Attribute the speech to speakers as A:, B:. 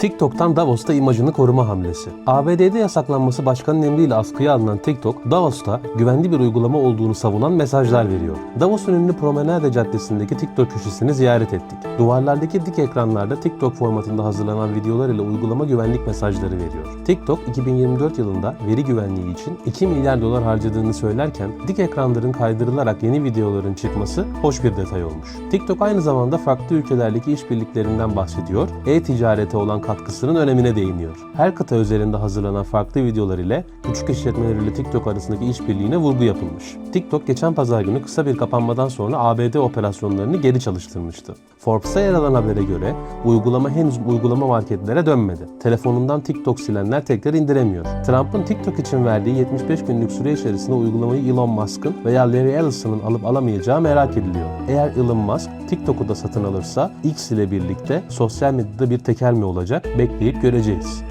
A: TikTok'tan Davos'ta imajını koruma hamlesi. ABD'de yasaklanması başkanın emriyle askıya alınan TikTok, Davos'ta güvenli bir uygulama olduğunu savunan mesajlar veriyor. Davos'un ünlü Promenade Caddesi'ndeki TikTok köşesini ziyaret ettik. Duvarlardaki dik ekranlarda TikTok formatında hazırlanan videolar ile uygulama güvenlik mesajları veriyor. TikTok 2024 yılında veri güvenliği için 2 milyar dolar harcadığını söylerken dik ekranların kaydırılarak yeni videoların çıkması hoş bir detay olmuş. TikTok aynı zamanda farklı ülkelerdeki işbirliklerinden bahsediyor, e-ticarete olan katkısının önemine değiniyor. Her kıta özelinde hazırlanan farklı videolar ile küçük işletmeler ile TikTok arasındaki işbirliğine vurgu yapılmış. TikTok geçen pazar günü kısa bir kapanmadan sonra ABD operasyonlarını geri çalıştırmıştı. Forbes'a yer alan habere göre uygulama henüz uygulama marketlere dönmedi. Telefonundan TikTok silenler tekrar indiremiyor. Trump'ın TikTok için verdiği 75 günlük süre içerisinde uygulamayı Elon Musk'ın veya Larry Ellison'ın alıp alamayacağı merak ediliyor. Eğer Elon Musk TikTok'u da satın alırsa X ile birlikte sosyal medyada bir tekel mi olacak bekleyip göreceğiz.